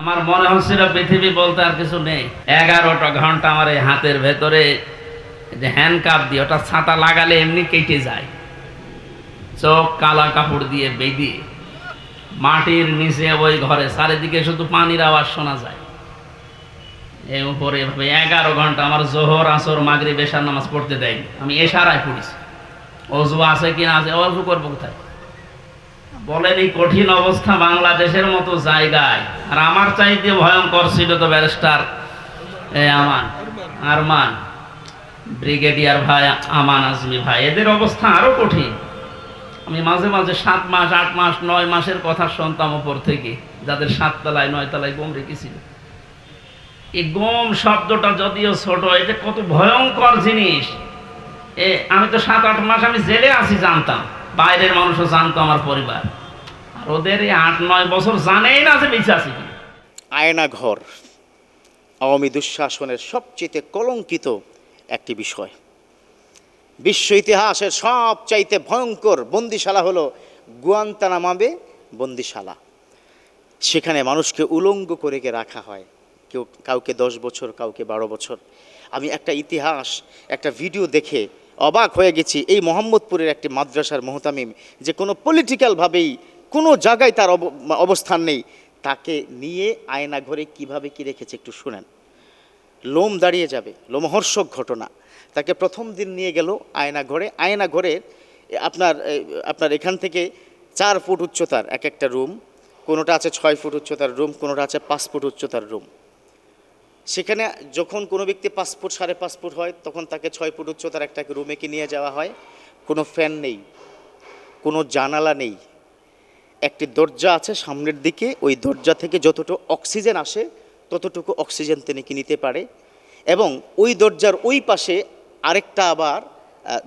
আমার মনে হচ্ছিল পৃথিবী বলতে আর কিছু নেই। এগারোটা ঘণ্টা আমার এই হাতের ভেতরে যে হ্যান্ড কাপ দিয়ে, ওটা ছাতা লাগালে এমনি কেটে যায়। চোখ কালা কাপড় দিয়ে বেঁধে মাটির নিচে ওই ঘরে, চারিদিকে শুধু পানির আওয়াজ শোনা যায়। এই উপরে এভাবে এগারো ঘণ্টা আমার জোহর, আসর মাগরি বেশার নামাজ পড়তে দেয়নি। আমি এশারায় পড়িছি। অজু আছে কি না আছে, অজু করব কোথায়? বলেন এই কঠিন অবস্থা বাংলাদেশের মতো জায়গায়। আর আমার চাইতে ভয়ঙ্কর ছিল তো ব্যারিস্টার আমান, আরমান, ব্রিগেডিয়ার ভাই আমান আজমি ভাই। এদের অবস্থা আরও কঠিন। আমি মাঝে মাঝে সাত মাস, আট মাস, নয় মাসের কথা শুনতাম ওপর থেকে, যাদের সাত তলায়, নয় তলায় গম রেখেছিল। এই গম শব্দটা যদিও ছোট এটা কত ভয়ঙ্কর জিনিস। এ, আমি তো সাত, আট মাস আমি জেলে আছি, জানতাম। বাইরের মানুষও জানতো আমার পরিবার। আর ওদের এই আট, নয় বছর জানেই না যে বেঁচে আছি আয়না ঘর, আওয়ামী দুঃশাসনের সবচেয়ে কলঙ্কিত একটি বিষয়। বিশ্ব ইতিহাসের সবচাইতে ভয়ঙ্কর বন্দিশালা হলো গুয়ান্তানামাবে বন্দিশালা। সেখানে মানুষকে উলঙ্গ করে রাখা হয়। কেউ কাউকে দশ বছর, কাউকে বারো বছর। আমি একটা ইতিহাস, একটা ভিডিও দেখে অবাক হয়ে গেছি। এই মোহাম্মদপুরের একটি মাদ্রাসার মোহতামিম, যে কোনো পলিটিক্যালভাবেই কোনো জায়গায় তার অব- অবস্থান নেই, তাকে নিয়ে আয়না ঘরে কীভাবে কি রেখেছে একটু শুনেন। লোম দাঁড়িয়ে যাবে, লোমহর্ষক ঘটনা। তাকে প্রথম দিন নিয়ে গেল আয়না ঘরে। আয়না ঘরে আপনার আপনার এখান থেকে চার ফুট উচ্চতার এক একটা রুম, কোনোটা আছে ছয় ফুট উচ্চতার রুম, কোনোটা আছে পাঁচ ফুট উচ্চতার রুম। সেখানে যখন কোনো ব্যক্তি পাঁচ ফুট, সাড়ে পাঁচ ফুট হয়, তখন তাকে ছয় ফুট উচ্চতার একটা রুমে কি নিয়ে যাওয়া হয়? কোনো ফ্যান নেই, কোনো জানালা নেই। একটি দরজা আছে সামনের দিকে, ওই দরজা থেকে যতটুকু অক্সিজেন আসে, ততটুকু অক্সিজেন তিনি কি নিতে পারে। এবং ওই দরজার ওই পাশে আরেকটা আবার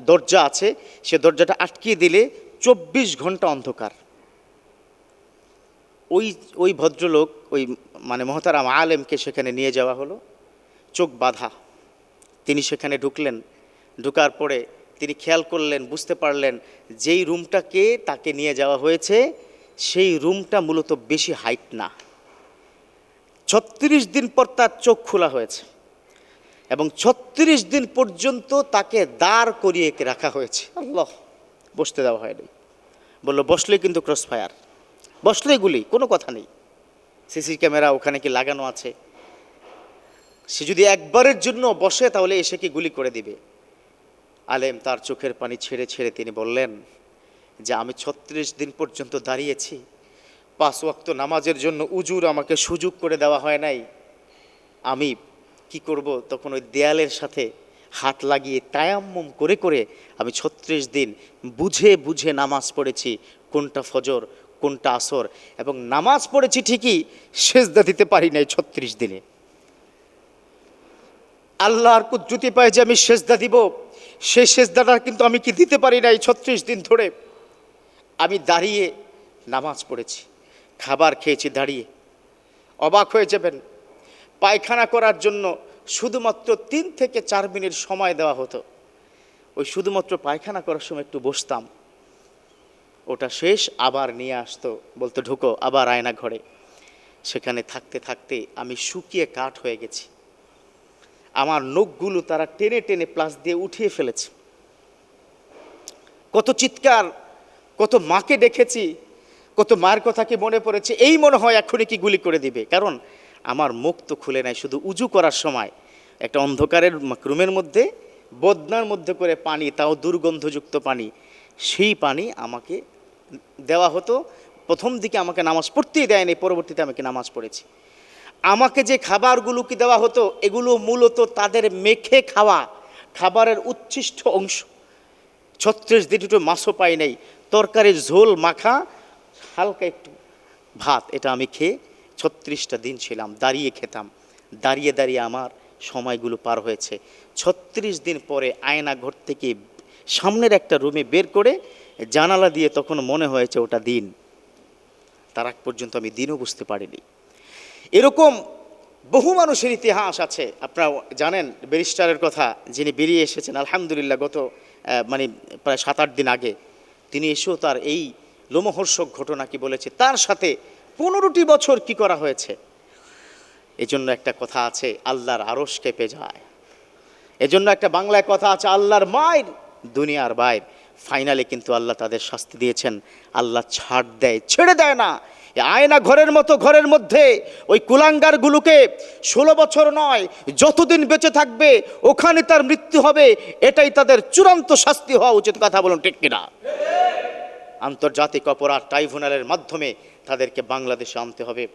দরজা আছে, সে দরজাটা আটকিয়ে দিলে চব্বিশ ঘণ্টা অন্ধকার। ওই ওই ভদ্রলোক, ওই মানে মহতারাম আলেমকে সেখানে নিয়ে যাওয়া হলো। চোখ বাঁধা। তিনি সেখানে ঢুকলেন। ঢুকার পরে তিনি খেয়াল করলেন, বুঝতে পারলেন যেই রুমটাকে তাকে নিয়ে যাওয়া হয়েছে, সেই রুমটা মূলত বেশি হাইট না। ছত্রিশ দিন পর তার চোখ খোলা হয়েছে এবং ছত্রিশ দিন পর্যন্ত তাকে দাঁড় করিয়ে রাখা হয়েছে। আল্লাহ, বসতে দেওয়া হয়নি। বলল, বসলেই কিন্তু ক্রস ফায়ার বসলেই গুলি, কোনো কথা নেই। সিসি ক্যামেরা ওখানে কি লাগানো আছে? সে যদি একবারের জন্য বসে, তাহলে এসে কি গুলি করে দিবে? আলেম তার চোখের পানি ছেড়ে ছেড়ে তিনি বললেন, যে আমি ছত্রিশ দিন পর্যন্ত দাঁড়িয়েছি। পাঁচ ওয়াক্ত নামাজের জন্য উজুর আমাকে সুযোগ করে দেওয়া হয় নাই। আমি কি করব? তখন ওই দেয়ালের সাথে হাত লাগিয়ে তায়াম্মম করে করে আমি ছত্রিশ দিন বুঝে বুঝে নামাজ পড়েছি, কোনটা ফজর কোনটা আসর? এবং নামাজ পড়েছি ঠিকই, সেজদা দিতে পারি নাই ছত্রিশ দিনে। আল্লাহর কুজ্জুতি পায় যে আমি সেজদা দিব, সেই সেজদাটা কিন্তু আমি কি দিতে পারি নাই ছত্রিশ দিন ধরে? আমি দাঁড়িয়ে নামাজ পড়েছি, খাবার খেয়েছি দাঁড়িয়ে। অবাক হয়ে যাবেন, পায়খানা করার জন্য শুধুমাত্র তিন থেকে চার মিনিট সময় দেওয়া হতো। ওই শুধুমাত্র পায়খানা করার সময় একটু বসতাম। ওটা শেষ, আবার নিয়ে আসতো। বলতো, ঢুকো, আবার আয়না ঘরে সেখানে থাকতে থাকতে আমি শুকিয়ে কাঠ হয়ে গেছি। আমার নখগুলো তারা টেনে টেনে প্লাস দিয়ে উঠিয়ে ফেলেছে। কত চিৎকার, কত মাকে দেখেছি, কত মায়ের কথা কি মনে পড়েছে, এই মনে হয় এখনই কি গুলি করে দিবে। কারণ আমার মুখ তো খুলে নাই, শুধু উজু করার সময়। একটা অন্ধকারের রুমের মধ্যে, বদনার মধ্যে করে পানি, তাও দুর্গন্ধযুক্ত পানি। সেই পানি আমাকে দেওয়া হতো। প্রথম দিকে আমাকে নামাজ পড়তেই দেয়নি, পরবর্তীতে আমাকে নামাজ পড়েছি। আমাকে যে খাবারগুলো কি দেওয়া হতো, এগুলো মূলত তাদের মেখে খাওয়া, খাবারের উচ্ছিষ্ট অংশ। ছত্রিশ দিন একটু মাছও পাই নাই, তরকারির ঝোল মাখা, হালকা একটু ভাত, এটা আমি খেয়ে ছত্রিশটা দিন ছিলাম, দাঁড়িয়ে খেতাম। দাঁড়িয়ে দাঁড়িয়ে আমার সময়গুলো পার হয়েছে। ছত্রিশ দিন পরে আয়না ঘর থেকে সামনের একটা রুমে বের করে জানালা দিয়ে তখন মনে হয়েছে ওটা দিন। তার আগ পর্যন্ত আমি দিনও বুঝতে পারিনি। এরকম বহু মানুষের ইতিহাস আছে। আপনারা জানেন ব্যারিস্টারের কথা, যিনি বেরিয়ে এসেছেন, আলহামদুলিল্লাহ গত মানে প্রায় সাত আট দিন আগে, তিনি এসেও তার এই লোমহর্ষক ঘটনা কি বলেছে। তার সাথে পনেরোটি বছর কি করা হয়েছে? এজন্য একটা কথা আছে, আল্লাহর আরস কেঁপে যায়। এজন্য একটা বাংলায় কথা আছে, আল্লাহর মায়ের দুনিয়ার বাইর ফাইনালে কিন্তু আল্লাহ তাদের শাস্তি দিয়েছেন। আল্লাহ ছাড় দেয়, ছেড়ে দেয় না। আয়না ঘরের মতো ঘরের মধ্যে ওই কুলাঙ্গারগুলোকে ষোলো বছর নয়, যতদিন বেঁচে থাকবে, ওখানে তার মৃত্যু হবে, এটাই তাদের চূড়ান্ত শাস্তি হওয়া উচিত কথা বলুন ঠিক কিনা? আন্তর্জাতিক অপরাধ ট্রাইব্যুনালের মাধ্যমে তাদেরকে বাংলাদেশে আনতে হবে।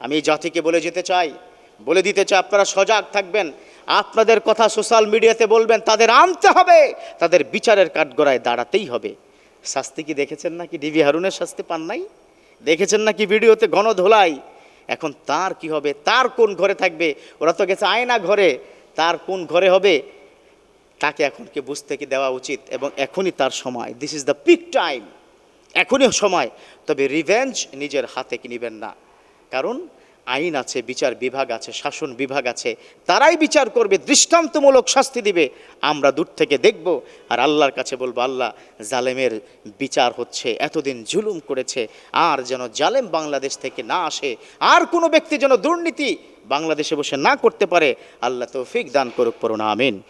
আমি জাতিকে বলে যেতে চাই। বলে দিতে চাই, আপনারা সজাগ থাকবেন। আপনাদের কথা সোশ্যাল মিডিয়াতে বলবেন, তাদের আনতে হবে। তাদের বিচারের কাঠগড়ায় দাঁড়াতেই হবে। শাস্তি কি দেখেছেন নাকি? ডিবি হারুনের শাস্তি পান নাই? দেখেছেন নাকি ভিডিওতে গণধোলাই? এখন তার কি হবে? তার কোন ঘরে থাকবে? ওরা তো গেছে আয়না ঘরে। তার কোন ঘরে হবে? তাকে এখন কি বুঝতে কি দেওয়া উচিত? এবং এখনই তার সময়। This is the peak time এখনই সময়। তবে রিভেঞ্জ নিজের হাতে কি নেবেন না? কারণ আইন আছে, বিচার বিভাগ আছে, শাসন বিভাগ আছে, তারাই বিচার করবে, দৃষ্টান্তমূলক শাস্তি দিবে। আমরা দূর থেকে দেখব আর আল্লাহর কাছে বলব, আল্লাহ, জালেমের বিচার হচ্ছে, এতদিন জুলুম করেছে, আর যেন জালেম বাংলাদেশ থেকে না আসে, আর কোনো ব্যক্তি যেন দুর্নীতি বাংলাদেশে বসে না করতে পারে, আল্লাহ তৌফিক দান করুক, পড়ুন, আমিন।